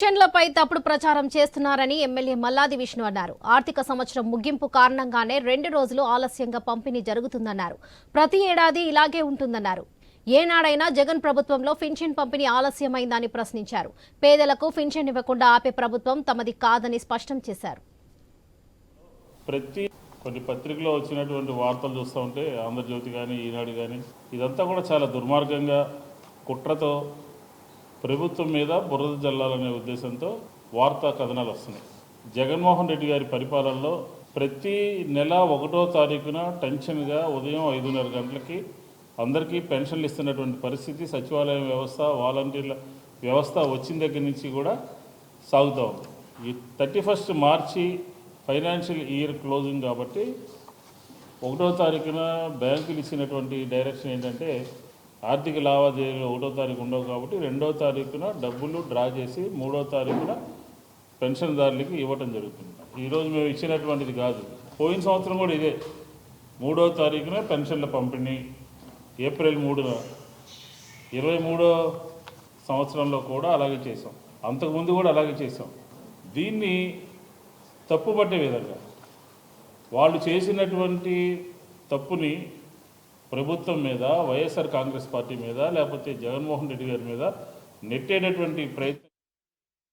పెన్షన్లపై తప్పుడు ప్రచారం చేస్తున్నారని ఎమ్మెల్యే మల్లాది విష్ణు అన్నారు. ఆర్థిక సంవత్సరం ముగింపు కారణంగానే రెండు రోజులు ఆలస్యంగా పంపిణీ జరుగుతుందన్నారు. ప్రతి ఏడాది ఇలాగే ఉంటుందన్నారు. ఏనాడైనా జగన్ ప్రభుత్వంలో పెన్షన్ పంపిణీ ఆలస్యమైందని ప్రశ్నించారు. పేదలకు పెన్షన్ ఇవ్వకుండా ఆపే ప్రభుత్వం తమది కాదని స్పష్టం చేశారు. ప్రతి కొన్ని పత్రికలో వచ్చినటువంటి వార్తలు చూస్తూ ఉంటే ఆంధ్రజ్యోతి కానీ ఈనాడు కానీ ఇదంతా కూడా చాలా దుర్మార్గంగా కుట్రతో ప్రభుత్వం మీద బురద జల్లాలనే ఉద్దేశంతో వార్తా కథనాలు వస్తున్నాయి. జగన్మోహన్ రెడ్డి గారి పరిపాలనలో ప్రతి నెల ఒకటో తారీఖున టెన్షన్గా ఉదయం ఐదున్నర గంటలకి అందరికీ పెన్షన్లు ఇస్తున్నటువంటి పరిస్థితి సచివాలయం వ్యవస్థ వాలంటీర్ల వ్యవస్థ వచ్చిన దగ్గర నుంచి కూడా సాగుతూ ఉంది. ఈ థర్టీ ఫస్ట్ మార్చి ఫైనాన్షియల్ ఇయర్ క్లోజింగ్ కాబట్టి ఒకటో తారీఖున బ్యాంకులు ఇచ్చినటువంటి డైరెక్షన్ ఏంటంటే ఆర్థిక లావాదేవీలు ఒకటో తారీఖు ఉండవు కాబట్టి రెండో తారీఖున డబ్బులు డ్రా చేసి మూడో తారీఖున పెన్షన్దారులకి ఇవ్వటం జరుగుతుంది. ఈరోజు మేము ఇచ్చినటువంటిది కాదు. పోయిన సంవత్సరం కూడా ఇదే. మూడో తారీఖున పెన్షన్ల పంపిణీ. ఏప్రిల్ మూడున. ఇరవై మూడో సంవత్సరంలో కూడా అలాగే చేసాం అంతకుముందు కూడా అలాగే చేసాం దీన్ని తప్పుపట్టే విధంగా వాళ్ళు చేసినటువంటి తప్పుని ప్రభుత్వం మీద వైఎస్ఆర్ కాంగ్రెస్ పార్టీ మీద లేకపోతే జగన్మోహన్ రెడ్డి గారి మీద నెట్టేటటువంటి ప్రయత్నం